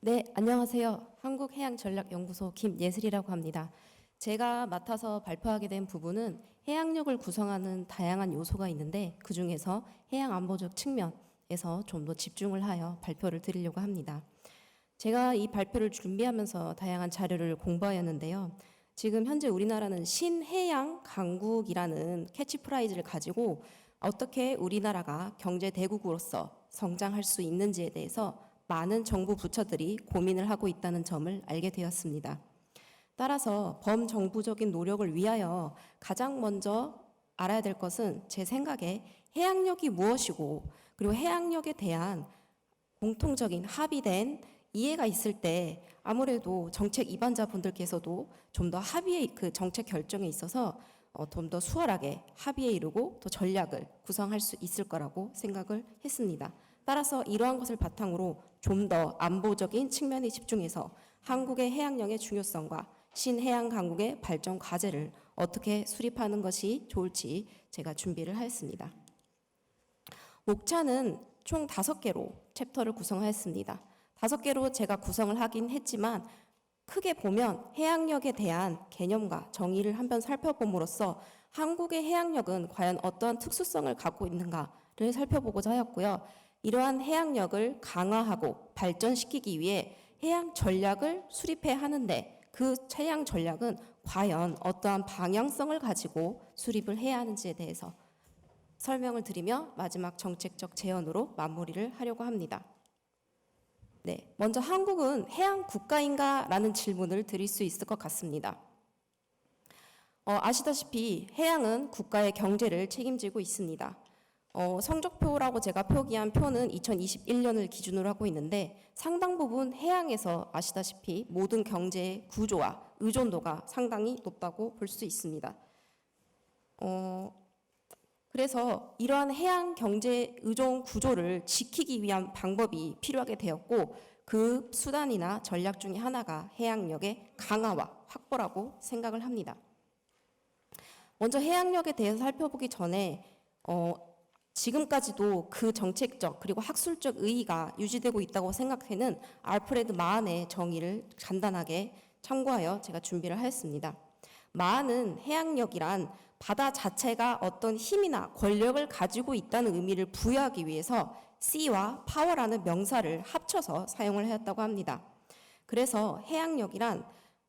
네, 안녕하세요. 한국해양전략연구소 김예슬이라고 합니다. 제가 맡아서 발표하게 된 부분은 해양력을 구성하는 다양한 요소가 있는데 그 중에서 해양 안보적 측면에서 좀 더 집중을 하여 발표를 드리려고 합니다. 제가 이 발표를 준비하면서 다양한 자료를 공부하였는데요. 지금 현재 우리나라는 신해양 강국이라는 캐치프라이즈를 가지고 어떻게 우리나라가 경제 대국으로서 성장할 수 있는지에 대해서 많은 정부 부처들이 고민을 하고 있다는 점을 알게 되었습니다. 따라서 범정부적인 노력을 위하여 가장 먼저 알아야 될 것은 제 생각에 해양력이 무엇이고 그리고 해양력에 대한 공통적인 합의된 이해가 있을 때 아무래도 정책 입안자분들께서도 좀 더 합의의 그 정책 결정에 있어서 어, 좀 더 수월하게 합의에 이르고 또 전략을 구성할 수 있을 거라고 생각을 했습니다. 따라서 이러한 것을 바탕으로 좀 더 안보적인 측면에 집중해서 한국의 해양령의 중요성과 신해양 강국의 발전 과제를 어떻게 수립하는 것이 좋을지 제가 준비를 하였습니다. 목차는 총 다섯 개로 챕터를 구성하였습니다. 다섯 개로 제가 구성을 하긴 했지만 크게 보면 해양력에 대한 개념과 정의를 한번 살펴봄으로써 한국의 해양력은 과연 어떠한 특수성을 갖고 있는가를 살펴보고자 하였고요. 이러한 해양력을 강화하고 발전시키기 위해 해양 전략을 수립해 하는데 그 해양 전략은 과연 어떠한 방향성을 가지고 수립을 해야 하는지에 대해서 설명을 드리며 마지막 정책적 제언으로 마무리를 하려고 합니다. 네, 먼저 한국은 해양 국가인가라는 질문을 드릴 수 있을 것 같습니다. 어, 아시다시피 해양은 국가의 경제를 책임지고 있습니다. 어, 성적표라고 제가 표기한 표는 2021년을 기준으로 하고 있는데 상당 부분 해양에서 아시다시피 모든 경제의 구조와 의존도가 상당히 높다고 볼 수 있습니다. 어, 그래서 이러한 해양 경제 의존 구조를 지키기 위한 방법이 필요하게 되었고 그 수단이나 전략 중에 하나가 해양력의 강화와 확보라고 생각을 합니다. 먼저 해양력에 대해서 살펴보기 전에 어, 지금까지도 그 정책적 그리고 학술적 의의가 유지되고 있다고 생각하는 알프레드 마한의 정의를 간단하게 참고하여 제가 준비를 하였습니다. 마한은 해양력이란 바다 자체가 어떤 힘이나 권력을 가지고 있다는 의미를 부여하기 위해서 C와 파워라는 명사를 합쳐서 사용을 하였다고 합니다. 그래서 해양력이란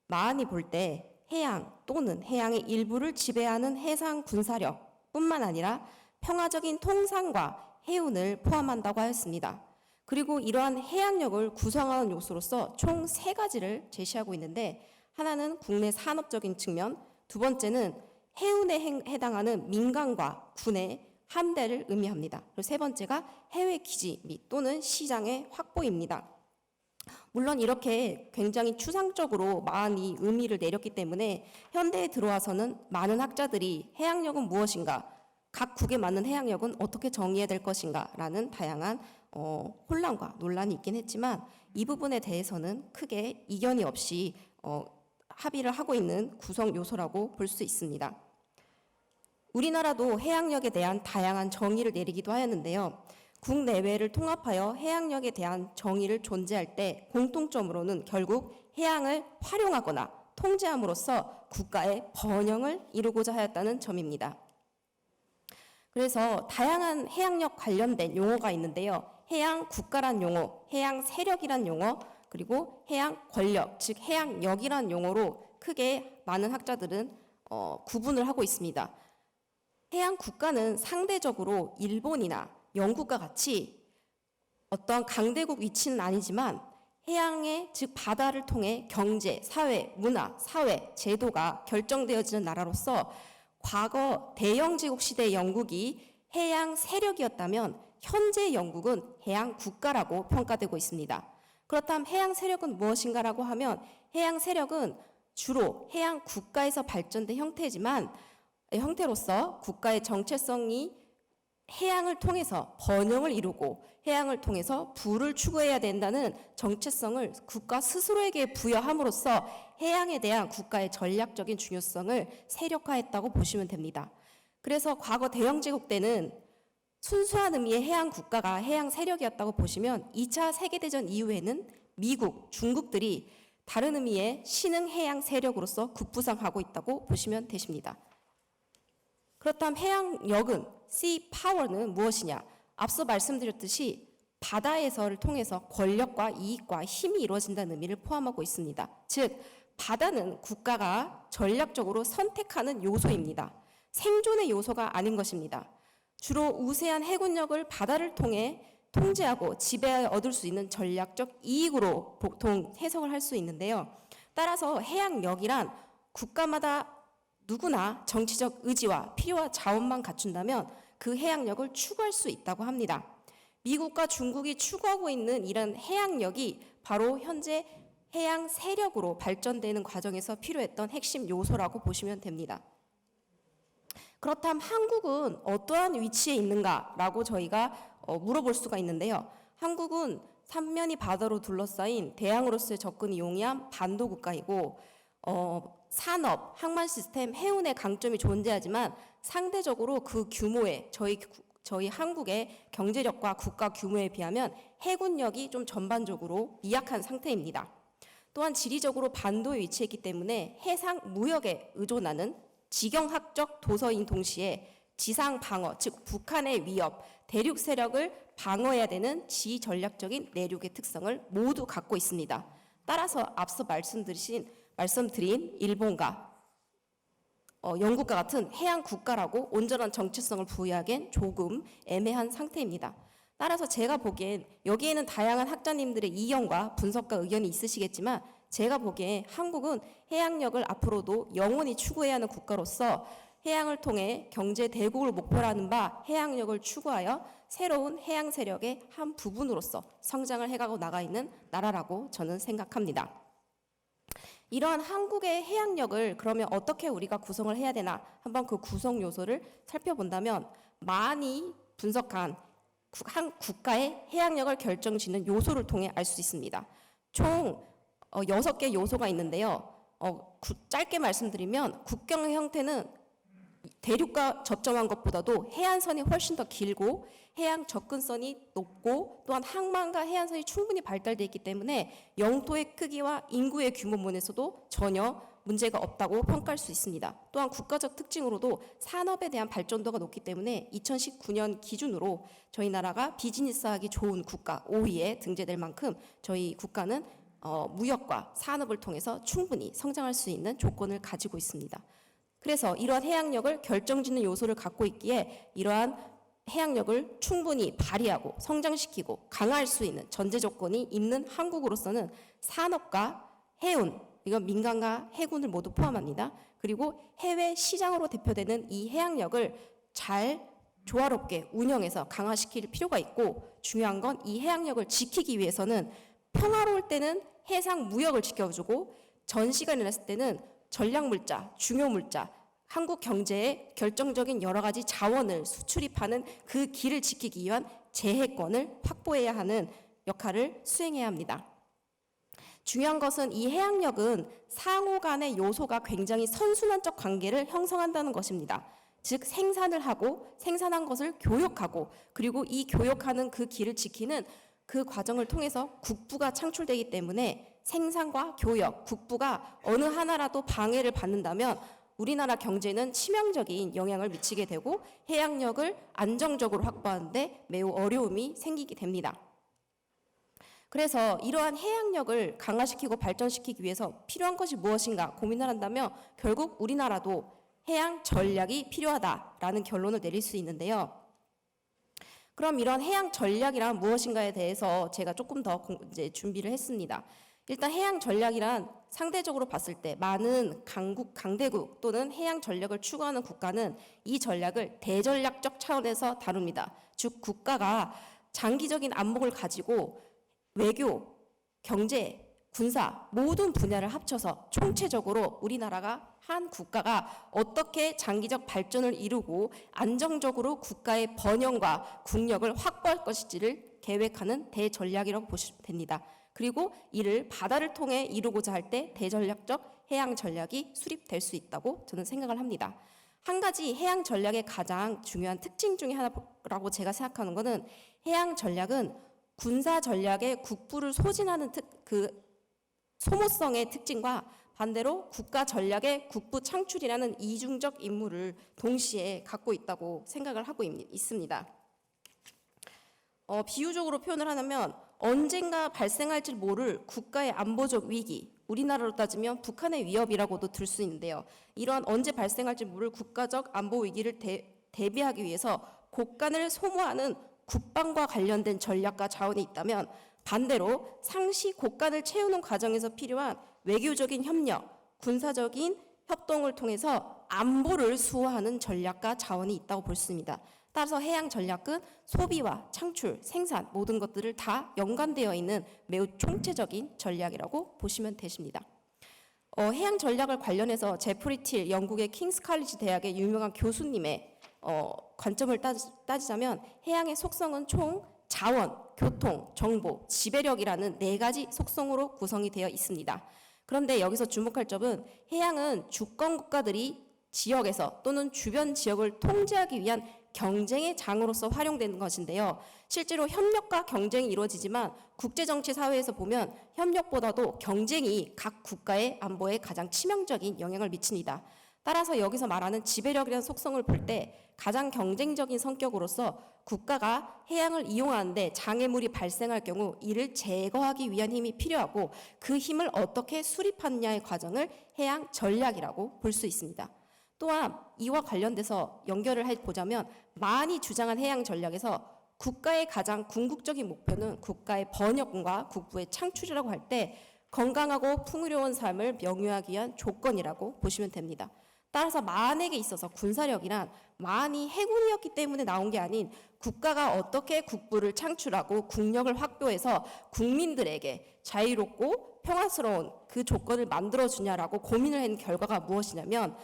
마한이 볼 때 해양 또는 해양의 일부를 지배하는 해상 군사력 뿐만 아니라 평화적인 통상과 해운을 포함한다고 하였습니다. 그리고 이러한 해양력을 구성하는 요소로서 총 세 가지를 제시하고 있는데 하나는 국내 산업적인 측면, 두 번째는 해운에 행- 해당하는 민간과 군의 함대를 의미합니다. 그리고 세 번째가 해외 기지 및 또는 시장의 확보입니다. 물론 이렇게 굉장히 추상적으로 많이 의미를 내렸기 때문에 현대에 들어와서는 많은 학자들이 해양력은 무엇인가, 각 국에 맞는 해양력은 어떻게 정의해야 될 것인가라는 다양한 어, 혼란과 논란이 있긴 했지만 이 부분에 대해서는 크게 이견이 없이 어, 합의를 하고 있는 구성 요소라고 볼 수 있습니다. 우리나라도 해양력에 대한 다양한 정의를 내리기도 하였는데요. 국내외를 통합하여 해양력에 대한 정의를 존재할 때 공통점으로는 결국 해양을 활용하거나 통제함으로써 국가의 번영을 이루고자 하였다는 점입니다. 그래서 다양한 해양력 관련된 용어가 있는데요. 해양 국가란 용어, 해양 세력이란 용어, 그리고 해양 권력, 즉 해양역이란 용어로 크게 많은 학자들은 어, 구분을 하고 있습니다. 해양 국가는 상대적으로 일본이나 영국과 같이 어떤 강대국 위치는 아니지만 해양의 즉 바다를 통해 경제, 사회, 문화, 사회, 제도가 결정되어지는 나라로서 과거 대영 제국 시대 영국이 해양 세력이었다면 현재 영국은 해양 국가라고 평가되고 있습니다. 그렇다면 해양 세력은 무엇인가라고 하면 해양 세력은 주로 해양 국가에서 발전된 형태지만 형태로서 국가의 정체성이 해양을 통해서 번영을 이루고 해양을 통해서 부를 추구해야 된다는 정체성을 국가 스스로에게 부여함으로써 해양에 대한 국가의 전략적인 중요성을 세력화했다고 보시면 됩니다. 그래서 과거 대영 제국 때는 순수한 의미의 해양 국가가 해양 세력이었다고 보시면 2차 세계 대전 이후에는 미국, 중국들이 다른 의미의 신흥 해양 세력으로서 급부상하고 있다고 보시면 되십니다. 그렇다면 해양역은 sea power는 무엇이냐? 앞서 말씀드렸듯이 바다에서를 통해서 권력과 이익과 힘이 이루어진다는 의미를 포함하고 있습니다. 즉 바다는 국가가 전략적으로 선택하는 요소입니다. 생존의 요소가 아닌 것입니다. 주로 우세한 해군력을 바다를 통해 통제하고 지배 얻을 수 있는 전략적 이익으로 보통 해석을 할 수 있는데요. 따라서 해양역이란 국가마다 누구나 정치적 의지와 필요와 자원만 갖춘다면 그 해양역을 추구할 수 있다고 합니다. 미국과 중국이 추구하고 있는 이런 해양역이 바로 현재 해양 세력으로 발전되는 과정에서 필요했던 핵심 요소라고 보시면 됩니다. 그렇다면 한국은 어떠한 위치에 있는가라고 저희가 어, 물어볼 수가 있는데요. 한국은 삼면이 바다로 둘러싸인 대양으로서의 접근이 용이한 반도 국가이고 어, 산업, 항만 시스템, 해운의 강점이 존재하지만 상대적으로 그 규모에 저희 구- 저희 한국의 경제력과 국가 규모에 비하면 해군력이 좀 전반적으로 미약한 상태입니다. 또한 지리적으로 반도에 위치했기 때문에 해상 무역에 의존하는 지경학적 도서인 동시에 지상 방어, 즉 북한의 위협, 대륙 세력을 방어해야 되는 지전략적인 내륙의 특성을 모두 갖고 있습니다. 따라서 앞서 말씀드린 말씀드린 일본과 어, 영국과 같은 해양 국가라고 온전한 정체성을 부여하기엔 조금 애매한 상태입니다. 따라서 제가 보기엔 여기에는 다양한 학자님들의 이견과 분석과 의견이 있으시겠지만 제가 보기에 한국은 해양력을 앞으로도 영원히 추구해야 하는 국가로서 해양을 통해 경제 대국을 목표로 하는 바 해양력을 추구하여 새로운 해양 세력의 한 부분으로서 성장을 해가고 나가 있는 나라라고 저는 생각합니다. 이러한 한국의 해양력을 그러면 어떻게 우리가 구성을 해야 되나 한번 그 구성 요소를 살펴본다면 많이 분석한 국- 한 국가의 해양력을 결정짓는 요소를 통해 알 수 있습니다. 총 어, 여섯 개 요소가 있는데요. 어, 구- 짧게 말씀드리면 국경의 형태는 대륙과 접점한 것보다도 해안선이 훨씬 더 길고 해양 접근선이 높고 또한 항만과 해안선이 충분히 발달되어 있기 때문에 영토의 크기와 인구의 규모 면에서도 전혀 문제가 없다고 평가할 수 있습니다. 또한 국가적 특징으로도 산업에 대한 발전도가 높기 때문에 2019년 기준으로 저희 나라가 비즈니스하기 좋은 국가 5위에 등재될 만큼 저희 국가는 어, 무역과 산업을 통해서 충분히 성장할 수 있는 조건을 가지고 있습니다. 그래서 이러한 해양력을 결정짓는 요소를 갖고 있기에 이러한 해양력을 충분히 발휘하고 성장시키고 강화할 수 있는 전제 조건이 있는 한국으로서는 산업과 해운 이건 민간과 해군을 모두 포함합니다. 그리고 해외 시장으로 대표되는 이 해양력을 잘 조화롭게 운영해서 강화시킬 필요가 있고 중요한 건 이 해양력을 지키기 위해서는 평화로울 때는 해상 무역을 지켜주고 전시가 일어났을 때는 전략 물자, 중요 물자, 한국 경제에 결정적인 여러 가지 자원을 수출입하는 그 길을 지키기 위한 재해권을 확보해야 하는 역할을 수행해야 합니다. 중요한 것은 이 해양력은 상호 간의 요소가 굉장히 선순환적 관계를 형성한다는 것입니다. 즉 생산을 하고 생산한 것을 교역하고 그리고 이 교역하는 그 길을 지키는 그 과정을 통해서 국부가 창출되기 때문에 생산과 교역, 국부가 어느 하나라도 방해를 받는다면 우리나라 경제는 치명적인 영향을 미치게 되고 해양력을 안정적으로 확보하는데 매우 어려움이 생기게 됩니다. 그래서 이러한 해양력을 강화시키고 발전시키기 위해서 필요한 것이 무엇인가 고민을 한다면 결국 우리나라도 해양 전략이 필요하다라는 결론을 내릴 수 있는데요. 그럼 이런 해양 전략이란 무엇인가에 대해서 제가 조금 더 공- 이제 준비를 했습니다. 일단 해양 전략이란 상대적으로 봤을 때 많은 강국, 강대국 또는 해양 전략을 추구하는 국가는 이 전략을 대전략적 차원에서 다룹니다. 즉 국가가 장기적인 안목을 가지고 외교, 경제, 군사 모든 분야를 합쳐서 총체적으로 우리나라가 한 국가가 어떻게 장기적 발전을 이루고 안정적으로 국가의 번영과 국력을 확보할 것인지를 계획하는 대전략이라고 보시면 됩니다. 그리고 이를 바다를 통해 이루고자 할 때 대전략적 해양 전략이 수립될 수 있다고 저는 생각을 합니다. 한 가지 해양 전략의 가장 중요한 특징 중에 하나라고 제가 생각하는 것은 해양 전략은 군사 전략의 국부를 소진하는 특, 그 소모성의 특징과 반대로 국가 전략의 국부 창출이라는 이중적 임무를 동시에 갖고 있다고 생각을 하고 있- 있습니다. 어, 비유적으로 표현을 하면 언젠가 발생할지 모를 국가의 안보적 위기, 우리나라로 따지면 북한의 위협이라고도 들 수 있는데요. 이러한 언제 발생할지 모를 국가적 안보 위기를 대, 대비하기 위해서 곳간을 소모하는 국방과 관련된 전략과 자원이 있다면 반대로 상시 곳간을 채우는 과정에서 필요한 외교적인 협력, 군사적인 협동을 통해서 안보를 수호하는 전략과 자원이 있다고 볼 수 있습니다. 따라서 해양 전략은 소비와 창출, 생산 모든 것들을 다 연관되어 있는 매우 총체적인 전략이라고 보시면 되십니다. 어, 해양 전략을 관련해서 제프리 틸 영국의 킹스 칼리지 대학의 유명한 교수님의 어, 관점을 따지, 따지자면 해양의 속성은 총 자원, 교통, 정보, 지배력이라는 네 가지 속성으로 구성이 되어 있습니다. 그런데 여기서 주목할 점은 해양은 주권 국가들이 지역에서 또는 주변 지역을 통제하기 위한 경쟁의 장으로서 활용되는 것인데요. 실제로 협력과 경쟁이 이루어지지만 국제정치 사회에서 보면 협력보다도 경쟁이 각 국가의 안보에 가장 치명적인 영향을 미칩니다. 따라서 여기서 말하는 지배력이라는 속성을 볼 때 가장 경쟁적인 성격으로서 국가가 해양을 이용하는데 장애물이 발생할 경우 이를 제거하기 위한 힘이 필요하고 그 힘을 어떻게 수립하느냐의 과정을 해양 전략이라고 볼 수 있습니다. 또한 이와 관련돼서 연결을 해 보자면 많이 주장한 해양 전략에서 국가의 가장 궁극적인 목표는 국가의 번영과 국부의 창출이라고 할 때 건강하고 풍요로운 삶을 명유하기 위한 조건이라고 보시면 됩니다. 따라서 만에게 있어서 군사력이란 만이 해군이었기 때문에 나온 게 아닌 국가가 어떻게 국부를 창출하고 국력을 확보해서 국민들에게 자유롭고 평화스러운 그 조건을 만들어 주냐라고 고민을 한 결과가 무엇이냐면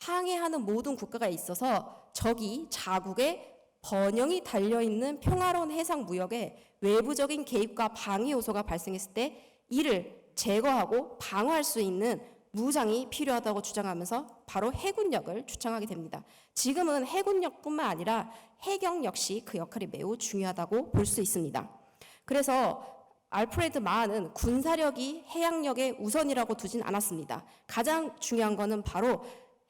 항해하는 모든 국가가 있어서 적이 자국의 번영이 달려 있는 평화로운 해상 무역에 외부적인 개입과 방해 요소가 발생했을 때 이를 제거하고 방어할 수 있는 무장이 필요하다고 주장하면서 바로 해군력을 주창하게 됩니다. 지금은 해군력뿐만 아니라 해경 역시 그 역할이 매우 중요하다고 볼 수 있습니다. 그래서 알프레드 마하는 군사력이 해양력의 우선이라고 두진 않았습니다. 가장 중요한 것은 바로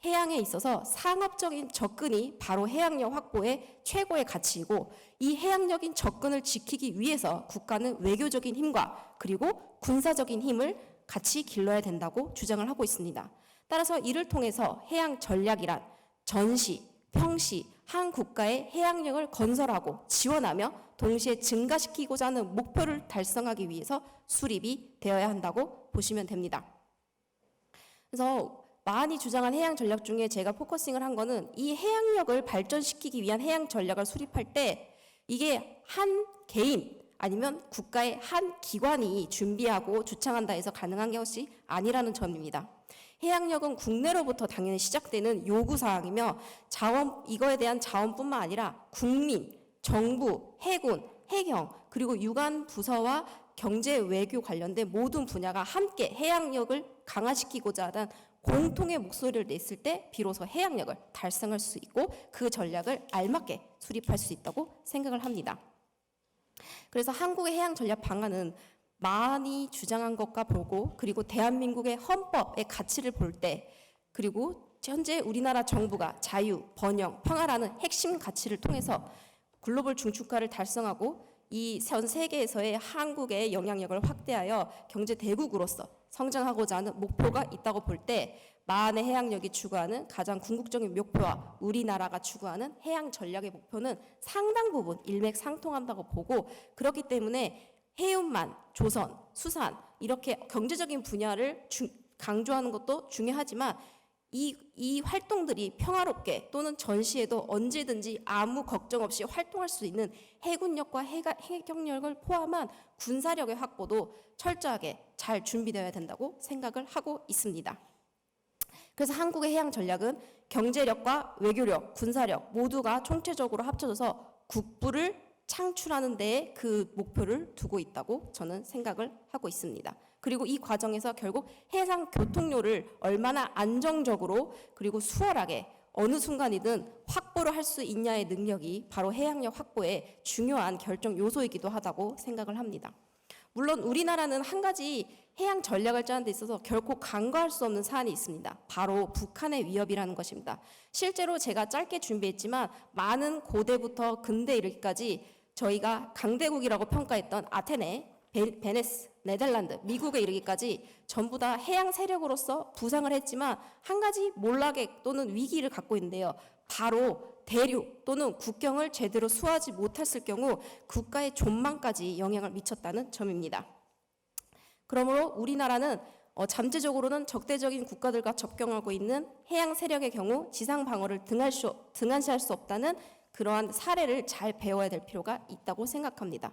해양에 있어서 상업적인 접근이 바로 해양력 확보의 최고의 가치이고 이 해양력인 접근을 지키기 위해서 국가는 외교적인 힘과 그리고 군사적인 힘을 같이 길러야 된다고 주장을 하고 있습니다. 따라서 이를 통해서 해양 전략이란 전시, 평시, 한 국가의 해양력을 건설하고 지원하며 동시에 증가시키고자 하는 목표를 달성하기 위해서 수립이 되어야 한다고 보시면 됩니다. 그래서 많이 주장한 해양 전략 중에 제가 포커싱을 한 거는 이 해양력을 발전시키기 위한 해양 전략을 수립할 때 이게 한 개인 아니면 국가의 한 기관이 준비하고 주창한다 해서 가능한 것이 아니라는 점입니다. 해양력은 국내로부터 당연히 시작되는 요구 사항이며 자원 이거에 대한 자원뿐만 아니라 국민, 정부, 해군, 해경 그리고 유관 부서와 경제 외교 관련된 모든 분야가 함께 해양력을 강화시키고자 하는 공통의 목소리를 냈을 때 비로소 해양력을 달성할 수 있고 그 전략을 알맞게 수립할 수 있다고 생각을 합니다. 그래서 한국의 해양 전략 방안은 많이 주장한 것과 보고 그리고 대한민국의 헌법의 가치를 볼 때 그리고 현재 우리나라 정부가 자유, 번영, 평화라는 핵심 가치를 통해서 글로벌 중축화를 달성하고 이 전 세계에서의 한국의 영향력을 확대하여 경제 대국으로서 성장하고자 하는 목표가 있다고 볼 때 마한의 해양력이 추구하는 가장 궁극적인 목표와 우리나라가 추구하는 해양 전략의 목표는 상당 부분 일맥상통한다고 보고 그렇기 때문에 해운만, 조선, 수산 이렇게 경제적인 분야를 주- 강조하는 것도 중요하지만 이, 이 활동들이 평화롭게 또는 전시에도 언제든지 아무 걱정 없이 활동할 수 있는 해군력과 해가, 해경력을 포함한 군사력의 확보도 철저하게 잘 준비되어야 된다고 생각을 하고 있습니다. 그래서 한국의 해양 전략은 경제력과 외교력, 군사력 모두가 총체적으로 합쳐져서 국부를 창출하는 데에 그 목표를 두고 있다고 저는 생각을 하고 있습니다. 그리고 이 과정에서 결국 해상 교통료를 얼마나 안정적으로 그리고 수월하게 어느 순간이든 확보를 할 수 있냐의 능력이 바로 해양력 확보의 중요한 결정 요소이기도 하다고 생각을 합니다. 물론 우리나라는 한 가지 해양 전략을 짜는 데 있어서 결코 간과할 수 없는 사안이 있습니다. 바로 북한의 위협이라는 것입니다. 실제로 제가 짧게 준비했지만 많은 고대부터 근대 이르기까지 저희가 강대국이라고 평가했던 아테네, 베, 베네스, 네덜란드, 미국에 이르기까지 전부 다 해양 세력으로서 부상을 했지만 한 가지 몰락액 또는 위기를 갖고 있는데요. 바로 대륙 또는 국경을 제대로 수호하지 못했을 경우 국가의 존망까지 영향을 미쳤다는 점입니다. 그러므로 우리나라는 어, 잠재적으로는 적대적인 국가들과 접경하고 있는 해양 세력의 경우 지상 방어를 등할 수, 등한시할 수 없다는 그러한 사례를 잘 배워야 될 필요가 있다고 생각합니다.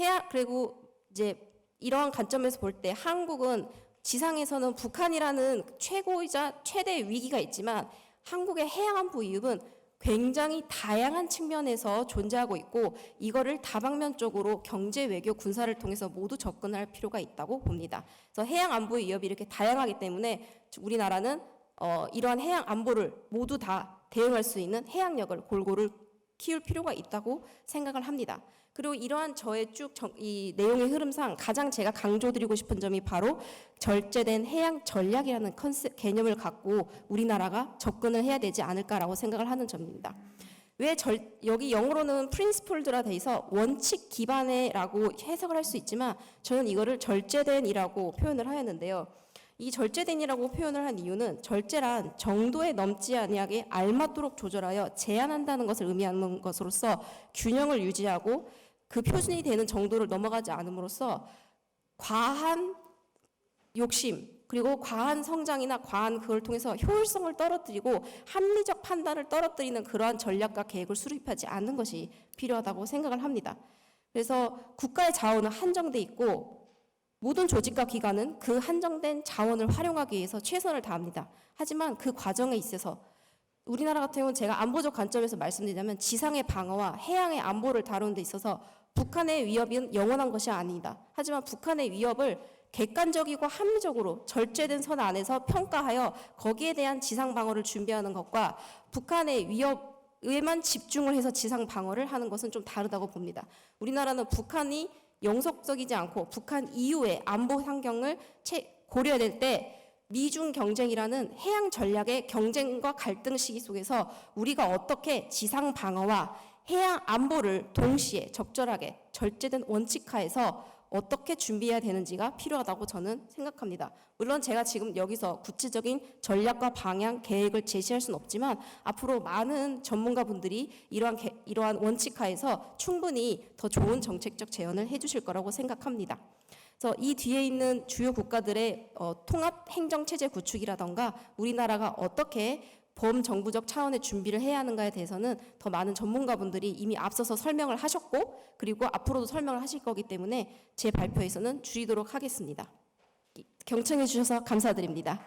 해양 그리고 이제 이러한 관점에서 볼 때 한국은 지상에서는 북한이라는 최고이자 최대의 위기가 있지만 한국의 해양안보 위협은 굉장히 다양한 측면에서 존재하고 있고 이거를 다방면적으로 경제 외교 군사를 통해서 모두 접근할 필요가 있다고 봅니다. 그래서 해양 안보의 위협이 이렇게 다양하기 때문에 우리나라는 어, 이러한 해양 안보를 모두 다 대응할 수 있는 해양력을 골고루 키울 필요가 있다고 생각을 합니다. 그리고 이러한 저의 쭉 이 내용의 흐름상 가장 제가 강조드리고 싶은 점이 바로 절제된 해양 전략이라는 컨셉 개념을 갖고 우리나라가 접근을 해야 되지 않을까라고 생각을 하는 점입니다. 왜 절, 여기 영어로는 프린스플드라 돼 있어 원칙 기반의라고 해석을 할 수 있지만 저는 이거를 절제된이라고 표현을 하였는데요. 이 절제된이라고 표현을 한 이유는 절제란 정도에 넘지 아니하게 알맞도록 조절하여 제한한다는 것을 의미하는 것으로서 균형을 유지하고 그 표준이 되는 정도를 넘어가지 않음으로써 과한 욕심 그리고 과한 성장이나 과한 그걸 통해서 효율성을 떨어뜨리고 합리적 판단을 떨어뜨리는 그러한 전략과 계획을 수립하지 않는 것이 필요하다고 생각을 합니다. 그래서 국가의 자원은 한정돼 있고 모든 조직과 기관은 그 한정된 자원을 활용하기 위해서 최선을 다합니다. 하지만 그 과정에 있어서 우리나라 같은 경우는 제가 안보적 관점에서 말씀드리자면 지상의 방어와 해양의 안보를 다루는 데 있어서 북한의 위협은 영원한 것이 아니다. 하지만 북한의 위협을 객관적이고 합리적으로 절제된 선 안에서 평가하여 거기에 대한 지상 방어를 준비하는 것과 북한의 위협에만 집중을 해서 지상 방어를 하는 것은 좀 다르다고 봅니다. 우리나라는 북한이 영속적이지 않고 북한 이후의 안보 환경을 고려될 때 미중 경쟁이라는 해양 전략의 경쟁과 갈등 시기 속에서 우리가 어떻게 지상 방어와 해양 안보를 동시에 적절하게 절제된 원칙하에서 어떻게 준비해야 되는지가 필요하다고 저는 생각합니다. 물론 제가 지금 여기서 구체적인 전략과 방향, 계획을 제시할 수는 없지만 앞으로 많은 전문가분들이 이러한 개, 이러한 원칙하에서 충분히 더 좋은 정책적 제언을 해주실 거라고 생각합니다. 그래서 이 뒤에 있는 주요 국가들의 어, 통합 행정 체제 구축이라던가 우리나라가 어떻게 범정부적 차원의 준비를 해야 하는가에 대해서는 더 많은 전문가분들이 이미 앞서서 설명을 하셨고 그리고 앞으로도 설명을 하실 거기 때문에 제 발표에서는 줄이도록 하겠습니다. 경청해 주셔서 감사드립니다.